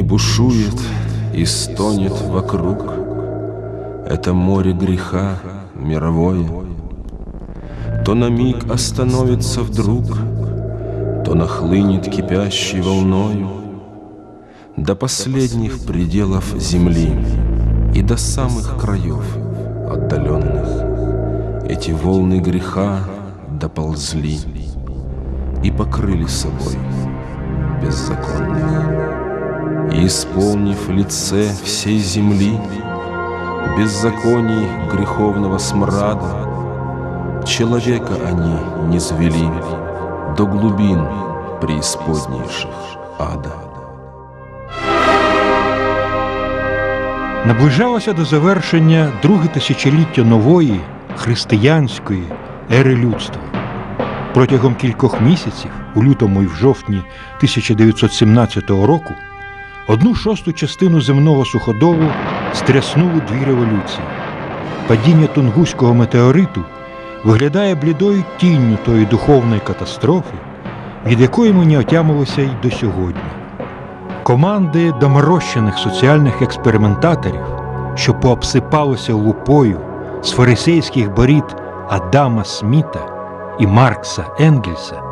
И бушует, и стонет вокруг. Это море греха мировое. То на миг остановится вдруг, То нахлынет кипящей волною До последних пределов земли И до самых краев отдаленных. Эти волны греха доползли И покрыли собой беззаконных исполнив лице всей земли Беззаконий греховного смрада, Человека они не звели До глубин преисподнейших ада. Наближалося до завершення друге тисячоліття нової християнської ери людства. Протягом кількох місяців, у лютому і в жовтні 1917 року, одну шосту частину земного суходолу стряснули дві революції. Падіння тунгуського метеориту виглядає блідою тінню тої духовної катастрофи, від якої ми не отямилися й до сьогодні. Команди доморощених соціальних експериментаторів, що пообсипалося лупою з фарисейських борід Адама Сміта і Маркса Енгельса,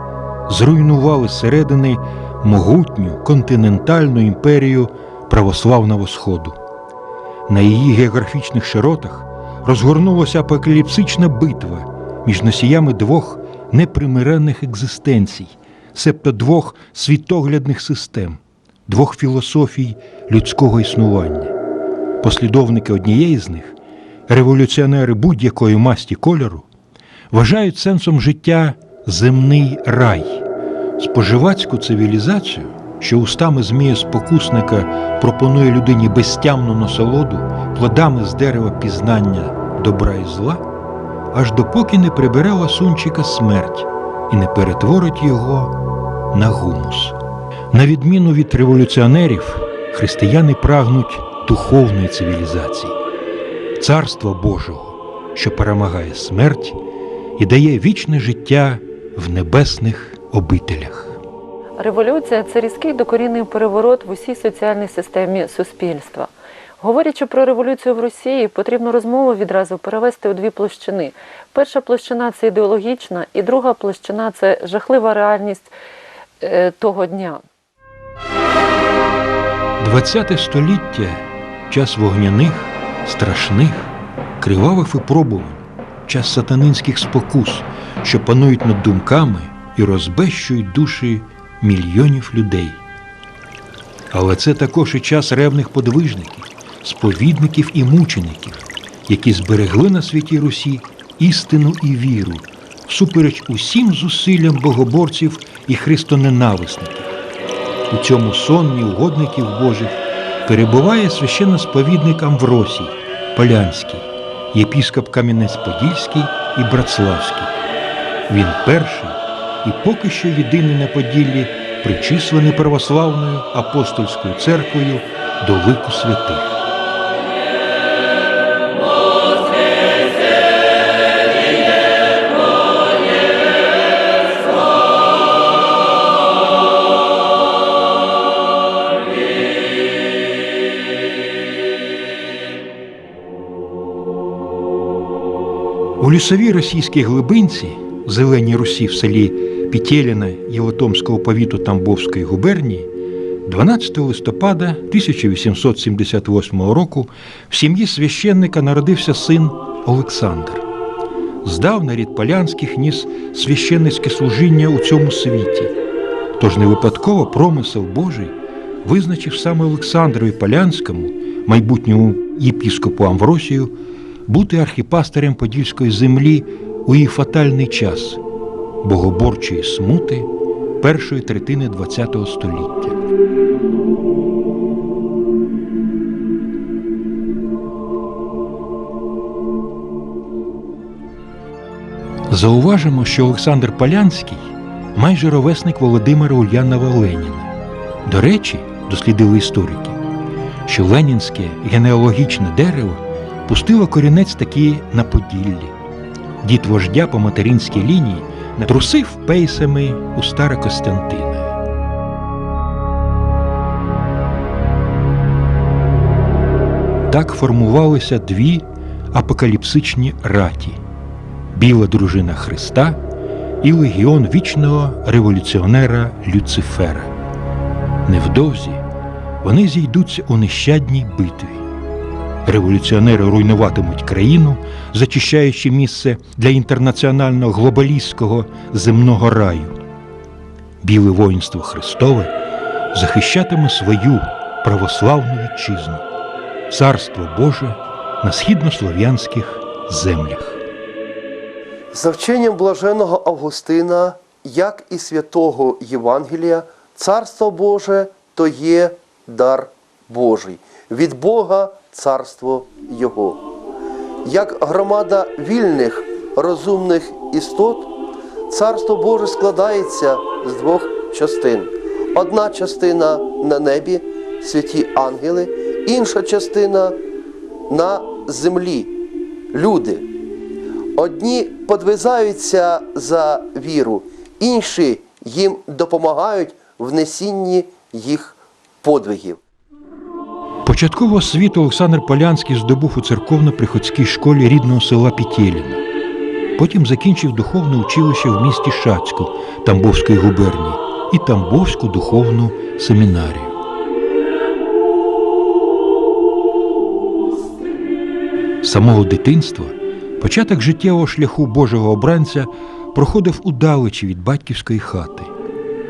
зруйнували зсередини могутню континентальну імперію православного Сходу. На її географічних широтах розгорнулася апокаліпсична битва між носіями двох непримиренних екзистенцій, себто двох світоглядних систем, двох філософій людського існування. Послідовники однієї з них, революціонери будь-якої масті кольору, вважають сенсом життя земний рай, споживацьку цивілізацію, що устами змія спокусника пропонує людині безтямну насолоду плодами з дерева пізнання добра і зла, аж допоки не прибере ласунчика смерть і не перетворить його на гумус. На відміну від революціонерів, християни прагнуть духовної цивілізації, царства Божого, що перемагає смерть і дає вічне життя в небесних обителях. Революція це різкий докорінний переворот в усій соціальній системі суспільства. Говорячи про революцію в Росії, потрібно розмову відразу перевести у дві площини. Перша площина це ідеологічна, і друга площина це жахлива реальність е, того дня. ХХ століття час вогняних, страшних, кривавих випробувань, час сатанинських спокус, що панують над думками і розбещують душі мільйонів людей. Але це також і час ревних подвижників, сповідників і мучеників, які зберегли на світі Русі істину і віру, всупереч усім зусиллям богоборців і христоненависників. У цьому сонмі угодників Божих перебуває священносповідник Амвросій, Полянський, єпіскоп Кам'янець-Подільський і Братславський. Він перший і поки що єдиний на Поділлі, причислений православною апостольською церквою до лику святих. У лісовій російській глибинці, зеленій Русі в селі Пітєліна Єлотомського повіту Тамбовської губернії, 12 листопада 1878 року в сім'ї священника народився син Олександр. Здавна рід Полянських ніс священницьке служіння у цьому світі. Тож не випадково промисел Божий визначив саме Олександрові Полянському, майбутньому єпіскопу Амвросію, бути архіпастирем Подільської землі у її фатальний час богоборчої смути першої третини ХХ століття. Зауважимо, що Олександр Полянський майже ровесник Володимира Ульянова Леніна. До речі, дослідили історики, що ленінське генеалогічне дерево пустило корінець таки на Поділлі. Дід вождя по материнській лінії натрусив пейсами у Старокостянтина. Так формувалися дві апокаліпсичні раті Біла дружина Христа і легіон вічного революціонера Люцифера. Невдовзі вони зійдуться у нещадній битві. Революціонери руйнуватимуть країну, зачищаючи місце для інтернаціонального глобалістського земного раю. Біле воїнство Христове захищатиме свою православну вітчизну, царство Боже на східнослов'янських землях. За вченням блаженого Августина, як і святого Євангелія, Царство Боже то є дар Божий, від Бога царство Його. Як громада вільних, розумних істот, Царство Боже складається з двох частин. Одна частина на небі, святі ангели, інша частина на землі, люди. Одні подвизаються за віру, інші їм допомагають в несінні їх подвигів. Початкову освіту Олександр Полянський здобув у церковно-приходській школі рідного села Пітєліна. Потім закінчив духовне училище в місті Шацьку Тамбовської губернії і Тамбовську духовну семінарію. З самого дитинства початок життєвого шляху Божого обранця проходив удалечі від батьківської хати.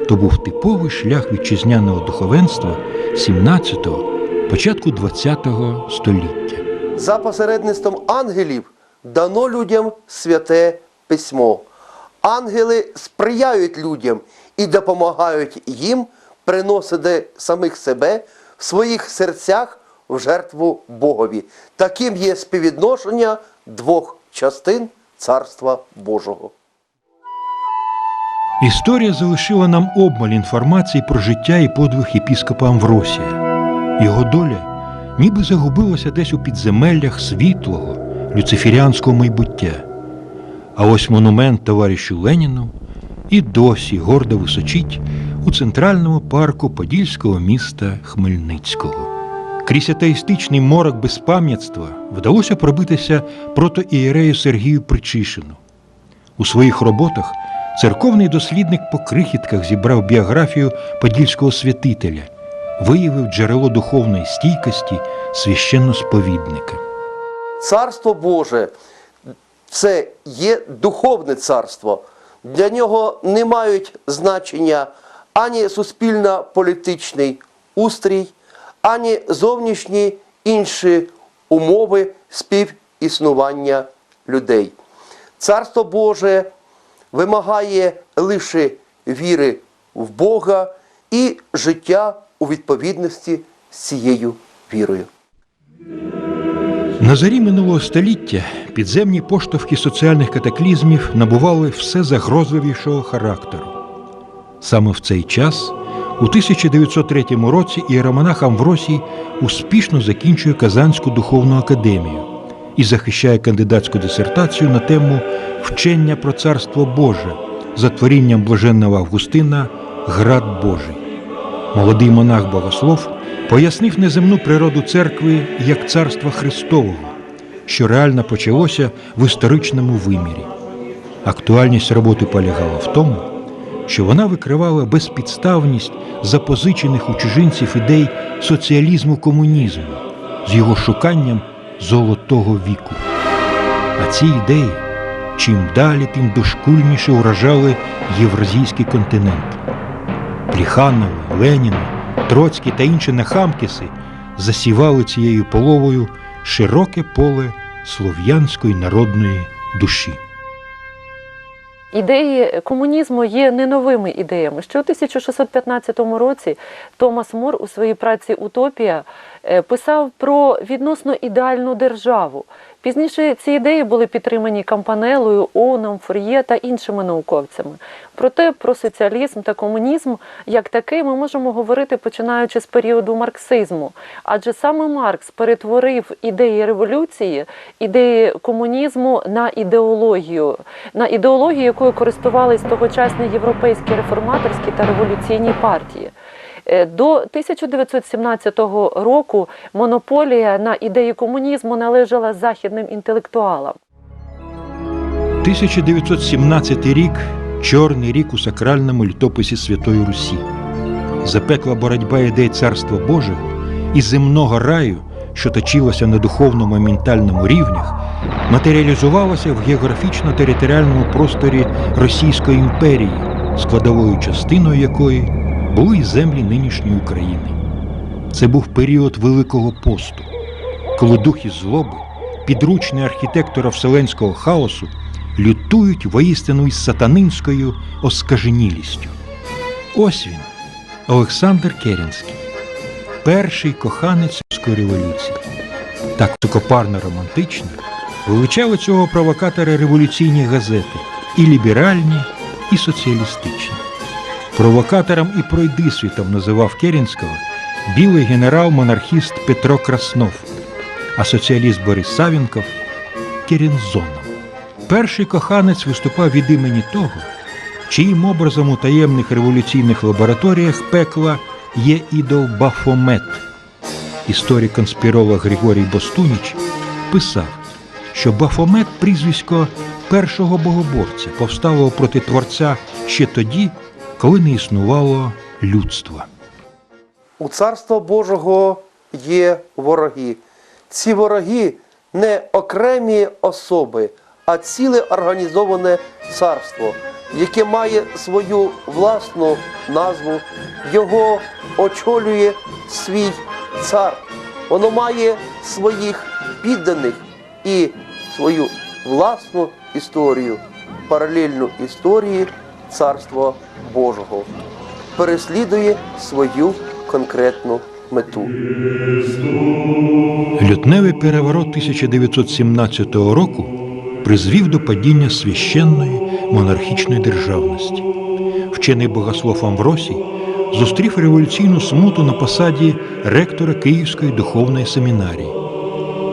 То був типовий шлях вітчизняного духовенства 17-го, початку 20-го століття. За посередництвом ангелів дано людям святе письмо. Ангели сприяють людям і допомагають їм приносити самих себе в своїх серцях в жертву Богові. Таким є співвідношення двох частин Царства Божого. Історія залишила нам обмаль інформації про життя і подвиг єпіскопа Амвросія. Його доля ніби загубилася десь у підземеллях світлого люциферіанського майбуття. А ось монумент товаришу Леніну і досі гордо височить у центральному парку подільського міста Хмельницького. Крізь атеїстичний морок безпам'ятства вдалося пробитися протоієрею Сергію Причишину. У своїх роботах церковний дослідник по крихітках зібрав біографію подільського святителя, виявив джерело духовної стійкості священносповідника. Царство Боже це є духовне царство. Для нього не мають значення ані суспільно-політичний устрій, ані зовнішні інші умови співіснування людей. Царство Боже вимагає лише віри в Бога і життя у відповідності з цією вірою. На зарі минулого століття підземні поштовхи соціальних катаклізмів набували все загрозливішого характеру. Саме в цей час, у 1903 році, іеромонах Амвросій успішно закінчує Казанську духовну академію і захищає кандидатську дисертацію на тему Вчення про Царство Боже за творінням блаженного Августина Град Божий. Молодий монах Богослов пояснив неземну природу церкви як царства Христового, що реально почалося в історичному вимірі. Актуальність роботи полягала в тому, що вона викривала безпідставність запозичених у чужинців ідей соціалізму комунізму з його шуканням золотого віку. А ці ідеї чим далі, тим дошкульніше уражали євразійський континент. Пліханови, Леніни, Троцькі та інші нахамкіси засівали цією половою широке поле слов'янської народної душі. Ідеї комунізму є не новими ідеями. Ще у 1615 році Томас Мор у своїй праці Утопія писав про відносно ідеальну державу. Пізніше ці ідеї були підтримані Кампанелою, Оуном, Фур'є та іншими науковцями. Проте про соціалізм та комунізм як такий ми можемо говорити починаючи з періоду марксизму. Адже саме Маркс перетворив ідеї революції, ідеї комунізму на ідеологію, на ідеологію, якою користувались тогочасні європейські реформаторські та революційні партії. Е, До 1917 року монополія на ідеї комунізму належала західним інтелектуалам. 1917 рік чорний рік у сакральному літописі Святої Русі. Запекла боротьба ідей Царства Божого і земного раю, що точилося на духовному і ментальному рівнях, матеріалізувалася в географічно-територіальному просторі Російської імперії, складовою частиною якої були й землі нинішньої України. Це був період Великого посту, коли духи злоби, підручний архітектора вселенського хаосу, лютують воістину із сатанинською оскаженілістю. Ось він, Олександр Керенський, перший коханець руської революції. Так високопарно романтично величали цього провокатора революційні газети і ліберальні, і соціалістичні. Провокатором і пройдисвітом називав Керенського білий генерал-монархіст Петро Краснов, а соціаліст Борис Савінков Керензоном. Перший коханець виступав від імені того, чиїм образом у таємних революційних лабораторіях пекла є ідол Бафомет. Історик-конспіролог Григорій Бостуніч писав, що Бафомет прізвисько першого богоборця повстало проти Творця ще тоді, коли не існувало людства. У Царства Божого є вороги. Ці вороги не окремі особи, а ціле організоване царство, яке має свою власну назву, його очолює свій цар. Воно має своїх підданих і свою власну історію, паралельну історії Царства Божого переслідує свою конкретну мету. Лютневий переворот 1917 року призвів до падіння священної монархічної державності. Вчений богослов Амвросій зустрів революційну смуту на посаді ректора Київської духовної семінарії.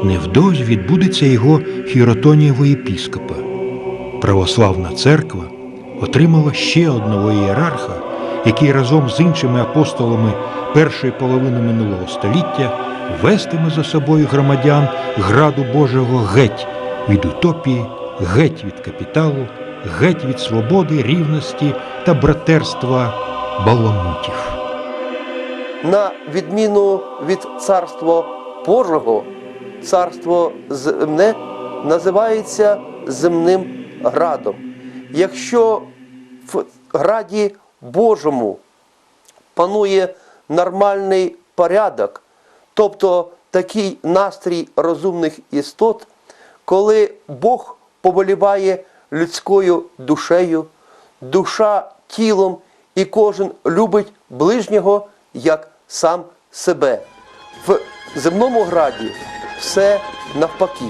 Невдовзі відбудеться його хіротонієвого єпіскопа. Православна церква отримала ще одного ієрарха, який разом з іншими апостолами першої половини минулого століття вестиме за собою громадян граду Божого геть від утопії, геть від капіталу, геть від свободи, рівності та братерства баламутів. На відміну від царства Божого, царство земне називається земним градом. Якщо в граді Божому панує нормальний порядок, тобто такий настрій розумних істот, коли Бог поволіває людською душею, душа тілом, і кожен любить ближнього як сам себе. В земному граді все навпаки.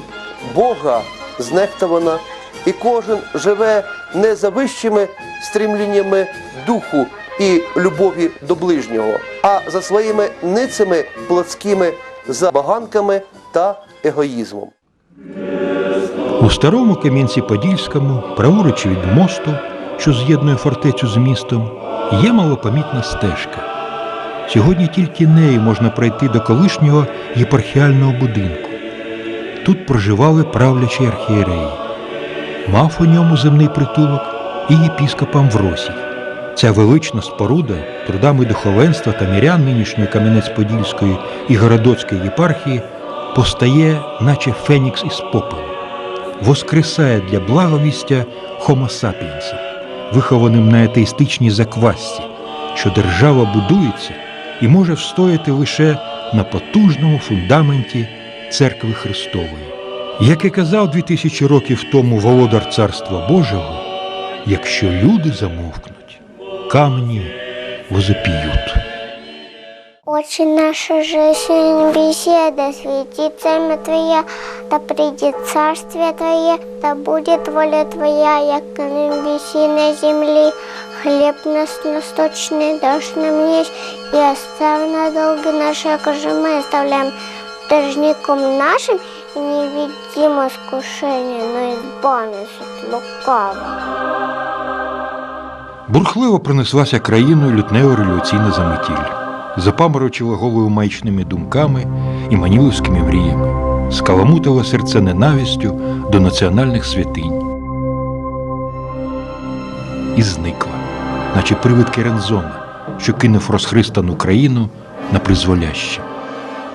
Бога знехтовано, і кожен живе не за вищими стрімліннями духу і любові до ближнього, а за своїми ницими плотськими забаганками та егоїзмом. У старому Кам'янці Подільському, праворуч від мосту, що з'єднує фортецю з містом, є малопомітна стежка. Сьогодні тільки нею можна пройти до колишнього єпархіального будинку. Тут проживали правлячі архієреї. Мав у ньому земний притулок і єпіскоп Амвросій. Ця велична споруда трудами духовенства та мірян нинішньої Кам'янець-Подільської і Городоцької єпархії постає, наче фенікс із попелу воскресає для благовістя sapiens, вихованим на атеїстичній заквасці, що держава будується і може встояти лише на потужному фундаменті Церкви Христової. Як і казав 2000 років тому володар Царства Божого, якщо люди замовкнуть, камені возопіють. Очень наша жизнь беседа, светится имя Твоя, да придет царствие Твое, да будет воля Твоя, як на небеси на земли. Хлеб наш насущный дашь нам есть, и оставь на долги наши, как же мы оставляем должником нашим, не ведим искушения, но избави нас от лукавого. Бурхливо пронеслася країною лютнева революційна заметіль. запаморочила голову маячними думками і маніловськими мріями, скаламутила серце ненавистю до національних святинь. І зникла, наче привид Керензона, що кинув розхристану країну на призволяще.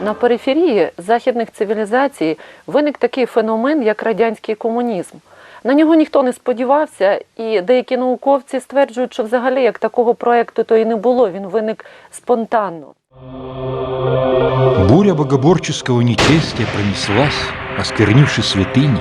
На периферії західних цивілізацій виник такий феномен, як радянський комунізм. На нього ніхто не сподівався, і деякі науковці стверджують, що взагалі як такого проекту то і не було. Він виник спонтанно. Буря богоборческого нечестия пронеслась, осквернивши святыни,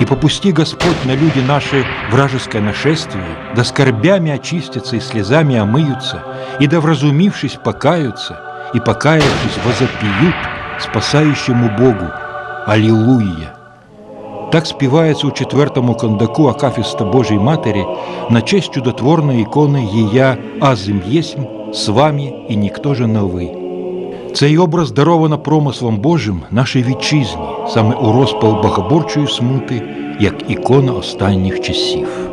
и попусти Господь на люди наши вражеское нашествие, да скорбями очистятся и слезами омыются, и да вразумившись покаются, и покаявшись возопьют спасающему Богу. Аллилуйя! Так співається у четвертому кондаку Акафіста Божій Матері на честь чудотворної ікони «Єя азим єсмь, з вами і ніхто же новий». Цей образ даровано промислом Божим нашій вітчизні, саме у розпал богоборчої смути, як ікона останніх часів.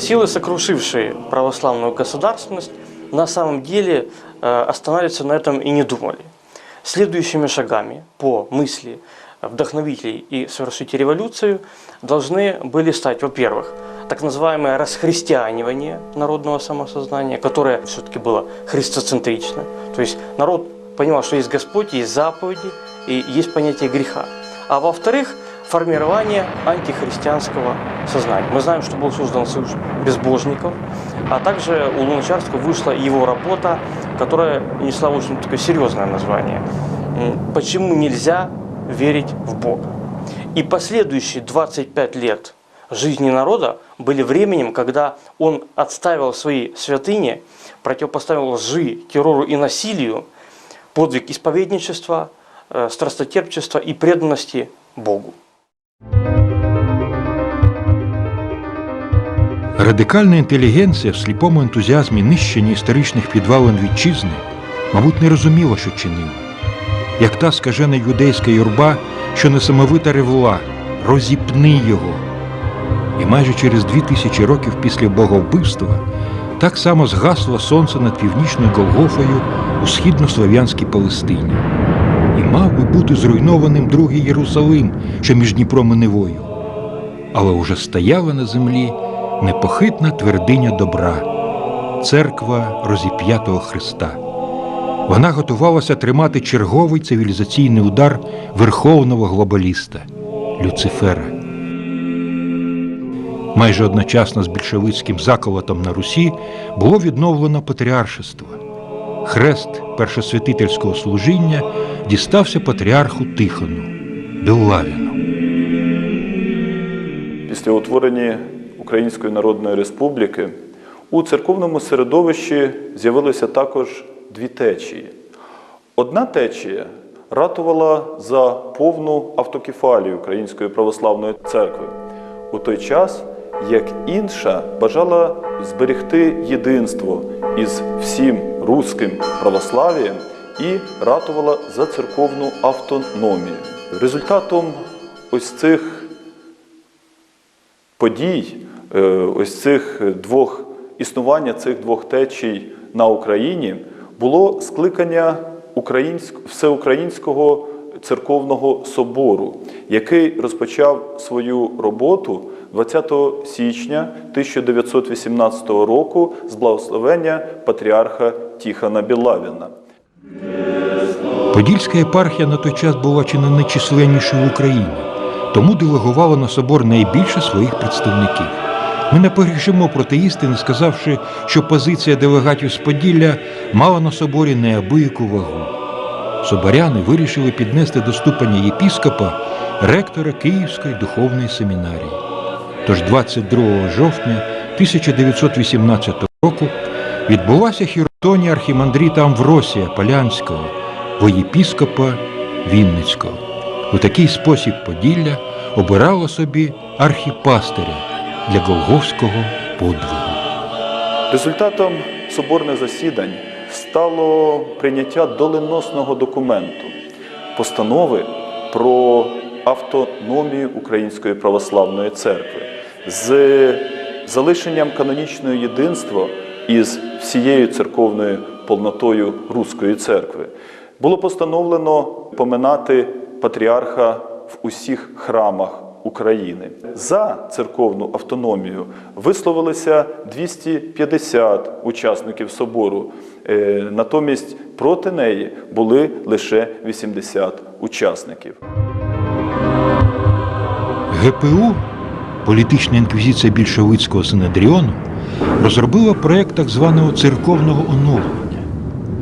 Силы, сокрушившие православную государственность, на самом деле э, останавливаться на этом и не думали. Следующими шагами по мысли вдохновителей и совершителей революцию должны были стать, во-первых, так называемое расхристианивание народного самосознания, которое все-таки было христоцентрично. То есть народ понимал, что есть Господь, есть заповеди и есть понятие греха. А во-вторых, формирование антихристианского сознания. Мы знаем, что был создан Союз безбожников, а также у Луначарского вышла его работа, которая несла очень такое серьезное название. Почему нельзя верить в Бога? И последующие 25 лет жизни народа были временем, когда он отставил свои святыни, противопоставил лжи, террору и насилию, подвиг исповедничества, э, страстотерпчества и преданности Богу. Радикальна інтелігенція в сліпому ентузіазмі нищення історичних підвалин вітчизни, мабуть, не розуміла, що чинила. Як та скажена юдейська юрба, що несамовита ревла, розіпни його. І майже через дві тисячі років після боговбивства так само згасло сонце над північною Голгофою у східнослов'янській Палестині. І мав би бути зруйнованим другий Єрусалим, що між Дніпром і Невою. Але уже стояла на землі непохитна твердиня добра, церква розіп'ятого Христа. Вона готувалася тримати черговий цивілізаційний удар верховного глобаліста Люцифера. Майже одночасно з більшовицьким заколотом на Русі було відновлено патріаршество. Хрест першосвятительського служіння дістався патріарху Тихону Беллавіну. Після утворення Української Народної Республіки у церковному середовищі з'явилися також дві течії. Одна течія ратувала за повну автокефалію Української православної церкви, у той час як інша бажала зберегти єдинство із всім руським православ'ям і ратувала за церковну автономію. Результатом ось цих подій, ось цих двох існування цих двох течій на Україні було скликання українськ, всеукраїнського церковного собору, який розпочав свою роботу 20 січня 1918 року з благословення патріарха Тіхана Білавіна. Подільська єпархія на той час була чи не найчисленнішою в Україні, тому делегувала на собор найбільше своїх представників. Ми не погрішимо проти істини, сказавши, що позиція делегатів з Поділля мала на соборі неабияку вагу. Соборяни вирішили піднести до ступеня єпіскопа ректора Київської духовної семінарії. Тож 22 жовтня 1918 року відбулася хіротонія архімандріта Амвросія Полянського, воєпіскопа Вінницького. У такий спосіб Поділля обирало собі архіпастиря для Голговського подвигу. Результатом соборних засідань стало прийняття доленосного документу постанови про автономію Української православної церкви з залишенням канонічного єдинства із всією церковною повнотою Руської церкви. Було постановлено поминати патріарха в усіх храмах України. За церковну автономію висловилися 250 учасників собору. Е, Натомість проти неї були лише 80 учасників. ГПУ, політична інквізиція більшовицького синедріону, розробила проект так званого церковного оновлення.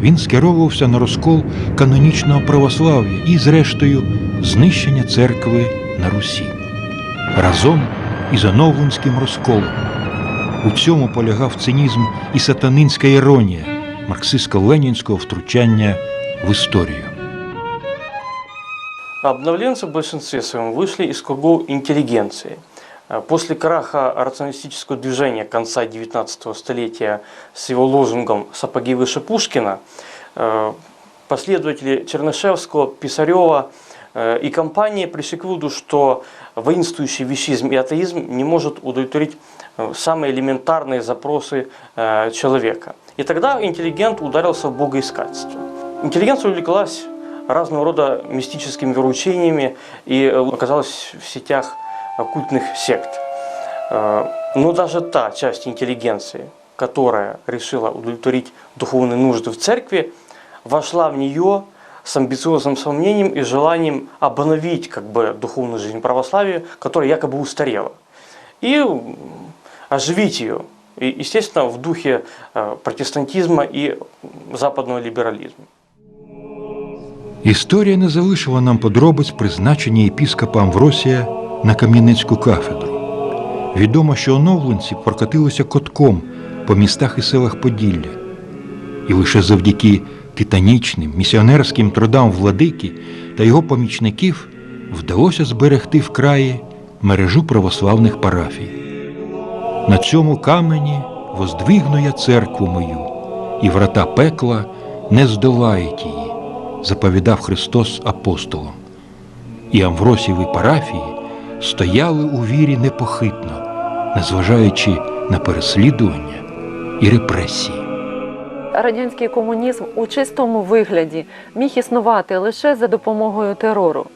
Він скеровувався на розкол канонічного православ'я і, зрештою, знищення церкви на Русі разом із оновленським розколом. У цьому полягав цинізм і сатанинська іронія марксистсько-ленінського втручання в історію. Обновленцы в большинстве своем вышли из кругов интеллигенции. Э, После краха рационалистического движения конца XIX столетия с его лозунгом «Сапоги выше Пушкина» э, последователи Чернышевского, Писарева э, и компании пришли к выводу, что воинствующий вещизм и атеизм не может удовлетворить э, самые элементарные запросы э, человека. И тогда интеллигент ударился в богоискательство. Интеллигенция увлеклась разного рода мистическими вероучениями и э, оказалась в сетях оккультных сект. Но даже та часть интеллигенции, которая решила удовлетворить духовные нужды в церкви, вошла в нее с амбициозным сомнением и желанием обновить как бы, духовную жизнь православия, которая якобы устарела, и м, оживить ее, и, естественно, в духе э, протестантизма и западного либерализма. Історія не залишила нам подробиць призначення єпіскопа Амвросія на Кам'янецьку кафедру. Відомо, що оновленці прокатилися котком по містах і селах Поділля. І лише завдяки титанічним місіонерським трудам владики та його помічників вдалося зберегти в краї мережу православних парафій. На цьому камені воздвигну я церкву мою, і врата пекла не здолають її заповідав Христос апостолам. І Амвросієві парафії стояли у вірі непохитно, незважаючи на переслідування і репресії. Радянський комунізм у чистому вигляді міг існувати лише за допомогою терору.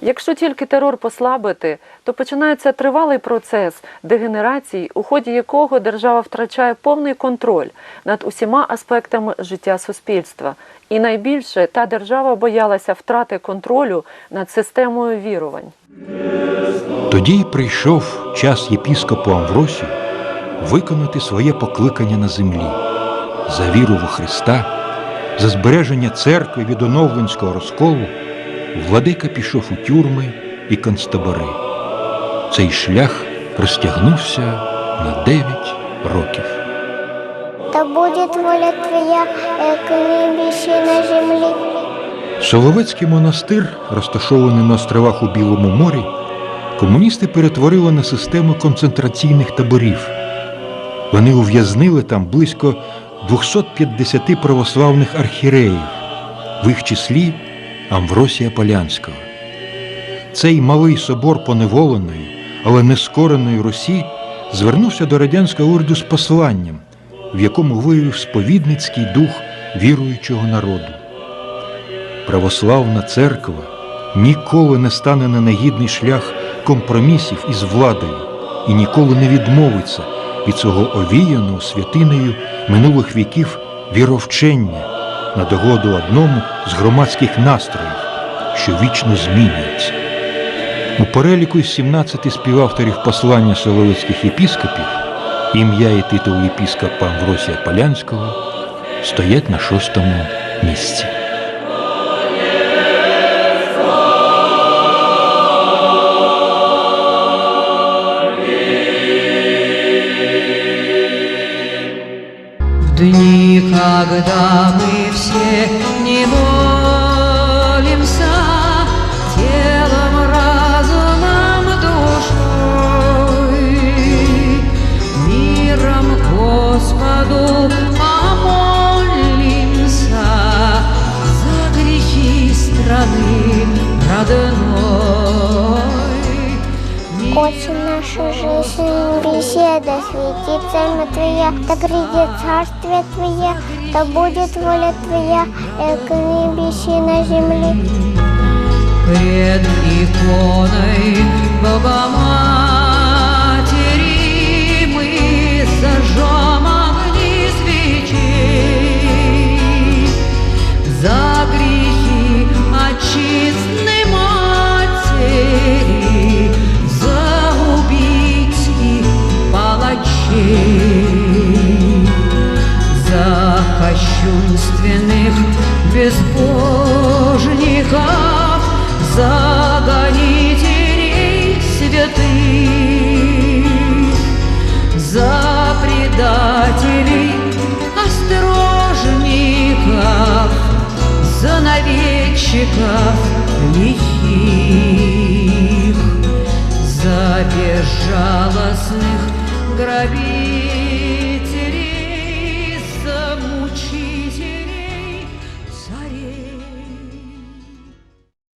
Якщо тільки терор послабити, то починається тривалий процес дегенерації, у ході якого держава втрачає повний контроль над усіма аспектами життя суспільства. І найбільше та держава боялася втрати контролю над системою вірувань. Тоді й прийшов час єпіскопу Амвросію виконати своє покликання на землі за віру во Христа, за збереження церкви від оновленського розколу. Владика пішов у тюрми і концтабори. Цей шлях розтягнувся на дев'ять років. Да будет воля Твоя, як на на землі. Соловецький монастир, розташований на островах у Білому морі, комуністи перетворили на систему концентраційних таборів. Вони ув'язнили там близько 250 православних архіреїв, в їх числі Амвросія Полянського. Цей малий собор поневоленої, але нескореної Русі звернувся до радянського уряду з посланням, в якому виявив сповідницький дух віруючого народу. Православна церква ніколи не стане на негідний шлях компромісів із владою і ніколи не відмовиться від свого овіяного святинею минулих віків віровчення на догоду одному з громадських настроїв, що вічно змінюється. У переліку із 17 співавторів послання соловецьких єпіскопів ім'я і титул єпіскопа Амвросія Полянського стоять на шостому місці. Дни, когда мы все не молимся Очень наша жизнь беседа, светится имя Твоя, да придет царствие Твое, да будет воля Твоя, как на небеси и на земле. Пред иконой Богоматери